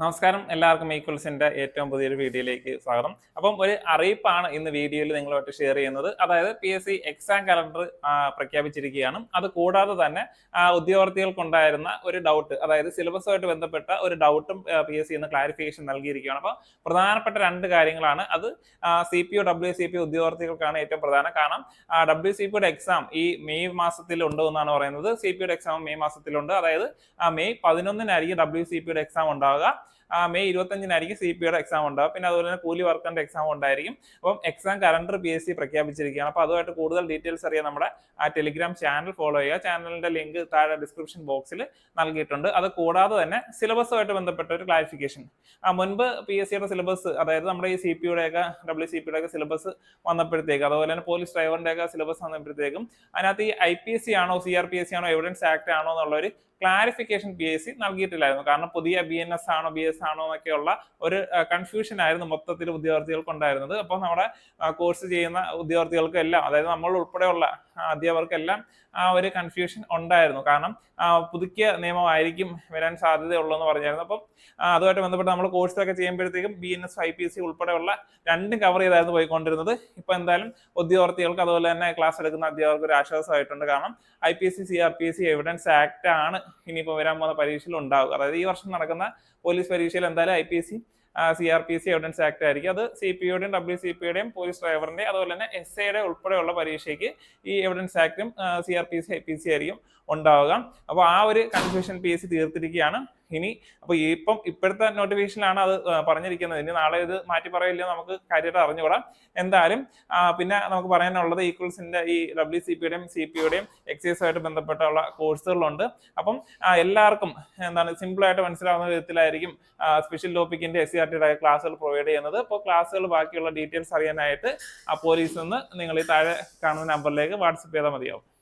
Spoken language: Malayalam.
നമസ്കാരം. എല്ലാവർക്കും ഈക്വൽസിന്റെ ഏറ്റവും പുതിയൊരു വീഡിയോയിലേക്ക് സ്വാഗതം. അപ്പം ഒരു അറിയിപ്പാണ് ഇന്ന് വീഡിയോയിൽ നിങ്ങളുമായിട്ട് ഷെയർ ചെയ്യുന്നത്. അതായത് P S C exam calendar പ്രഖ്യാപിച്ചിരിക്കുകയാണ്. അത് കൂടാതെ തന്നെ ഉദ്യോഗാർത്ഥികൾക്കുണ്ടായിരുന്ന ഒരു ഡൗട്ട് അതായത് സിലബസുമായിട്ട് ബന്ധപ്പെട്ട ഒരു ഡൗട്ടും പി എസ് സി ഇന്ന് ക്ലാരിഫിക്കേഷൻ നൽകിയിരിക്കുകയാണ്. അപ്പോൾ പ്രധാനപ്പെട്ട രണ്ട് കാര്യങ്ങളാണ്. അത് C P O W C P ഉദ്യോഗാർത്ഥികൾക്കാണ് ഏറ്റവും പ്രധാനം. കാരണം ഡബ്ല്യു സി പിയുടെ എക്സാം ഈ മെയ് മാസത്തിൽ ഉണ്ട് എന്നാണ് പറയുന്നത്. സി പിയുടെ എക്സാം മെയ് മാസത്തിലുണ്ട്. അതായത് മെയ് പതിനൊന്നിനായിരിക്കും ഡബ്ല്യു സി പിയുടെ എക്സാം ഉണ്ടാവുക. മെയ് ഇരുപത്തഞ്ചിനായിരിക്കും സി പി യുടെ എക്സാം ഉണ്ടാവുക പിന്നെ അതുപോലെ തന്നെ കൂലി വർക്കറിന്റെ എക്സാം ഉണ്ടായിരിക്കും. അപ്പം exam calendar P S C പ്രഖ്യാപിച്ചിരിക്കുകയാണ്. അപ്പോൾ അതുമായിട്ട് കൂടുതൽ ഡീറ്റെയിൽസ് അറിയാൻ നമ്മുടെ ആ ടെലിഗ്രാം ചാനൽ ഫോളോ ചെയ്യുക. ചാനലിന്റെ ലിങ്ക് താഴെ ഡിസ്ക്രിപ്ഷൻ ബോക്സിൽ നൽകിയിട്ടുണ്ട്. അത് കൂടാതെ തന്നെ സിലബസുമായിട്ട് ബന്ധപ്പെട്ട ഒരു ക്ലാരിഫിക്കേഷൻ ആ മുൻപ് പി എസ് സിയുടെ സിലബസ് അതായത് നമ്മുടെ ഈ സി പി യുടെ ഒക്കെ ഡബ്ല്യു സി പിയുടെ ഒക്കെ സിലബസ് വന്നപ്പോഴത്തേക്കും അതുപോലെ തന്നെ പോലീസ് ഡ്രൈവറിന്റെ ഒക്കെ സിലബസ് വന്നപ്പോഴത്തേക്കും അതിനകത്ത് ഈ ഐ പി എസ് സി ആണോ C R P S C ആണോ എവിഡൻസ് ആക്ട് ആണോ എന്നുള്ള ഒരു ക്ലാരിഫിക്കേഷൻ പി എസ് സി നൽകിയിട്ടില്ലായിരുന്നു. കാരണം പുതിയ ബി എൻ എസ് ആണോ ബി എസ് ആണോ എന്നൊക്കെയുള്ള ഒരു കൺഫ്യൂഷൻ ആയിരുന്നു മൊത്തത്തിൽ ഉദ്യോഗാർത്ഥികൾക്ക് ഉണ്ടായിരുന്നത് അപ്പോൾ നമ്മുടെ കോഴ്സ് ചെയ്യുന്ന ഉദ്യോഗാർത്ഥികൾക്ക് എല്ലാം അതായത് നമ്മൾ ഉൾപ്പെടെയുള്ള അധ്യാപകർക്കെല്ലാം ആ ഒരു കൺഫ്യൂഷൻ ഉണ്ടായിരുന്നു. കാരണം പുതുക്കിയ നിയമമായിരിക്കും വരാൻ സാധ്യതയുള്ളൂ പറഞ്ഞായിരുന്നു. അപ്പം അതുമായിട്ട് ബന്ധപ്പെട്ട് നമ്മൾ കോഴ്സൊക്കെ ചെയ്യുമ്പോഴത്തേക്കും B N S I P C ഉൾപ്പെടെയുള്ള രണ്ടും കവർ ചെയ്തായിരുന്നു പോയിക്കൊണ്ടിരുന്നത്. ഇപ്പം എന്തായാലും ഉദ്യോഗാർത്ഥികൾക്ക് അതുപോലെ തന്നെ ക്ലാസ് എടുക്കുന്ന അധ്യാപകർക്ക് ഒരു ആശ്വാസമായിട്ടുണ്ട്. കാരണം I P S C C R P S C evidence act ആണ് ഇനിയിപ്പോൾ വരാൻ പോകുന്ന പരീക്ഷയിൽ ഉണ്ടാവുക. അതായത് ഈ വർഷം നടക്കുന്ന പോലീസ് പരീക്ഷയിൽ എന്തായാലും I P S C C R P C evidence act ആയിരിക്കും. അത് സി പി യുടെയും ഡബ്ല്യു സി പി യുടെയും പോലീസ് ഡ്രൈവറിന്റെ അതുപോലെ തന്നെ എസ് ഐയുടെ ഉൾപ്പെടെയുള്ള പരീക്ഷയ്ക്ക് ഈ evidence ആക്ടും C R P C I P C ആയിരിക്കും ഉണ്ടാവുക. അപ്പോൾ ആ ഒരു കൺഫ്യൂഷൻ പി എസ് സി തീർത്തിരിക്കുകയാണ്. ഇനി അപ്പോൾ ഇപ്പം ഇപ്പോഴത്തെ നോട്ടിഫിക്കേഷനിലാണ് അത് പറഞ്ഞിരിക്കുന്നത്. ഇനി നാളെ ഇത് മാറ്റി പറയില്ല നമുക്ക് കാര്യമായിട്ട് അറിഞ്ഞുകൂടാം. എന്തായാലും പിന്നെ നമുക്ക് പറയാനുള്ളത് ഈക്വൽസിന്റെ ഈ ഡബ്ല്യു സി പിയുടെയും സി പി യുടെയും എക്സൈസുമായിട്ട് ബന്ധപ്പെട്ടുള്ള കോഴ്സുകളുണ്ട് അപ്പം എല്ലാവർക്കും എന്താണ് സിമ്പിൾ ആയിട്ട് മനസ്സിലാവുന്ന വിധത്തിലായിരിക്കും സ്പെഷ്യൽ ടോപ്പിക്കിന്റെ എസ് സി ആർ ടിയുടെ ക്ലാസ്സുകൾ പ്രൊവൈഡ് ചെയ്യുന്നത്. അപ്പോൾ ക്ലാസ്സുകൾ ബാക്കിയുള്ള ഡീറ്റെയിൽസ് അറിയാനായിട്ട് ആ പോലീസിൽ നിന്ന് നിങ്ങൾ ഈ താഴെ കാണുന്ന നമ്പറിലേക്ക് വാട്സപ്പ് ചെയ്താൽ മതിയാവും.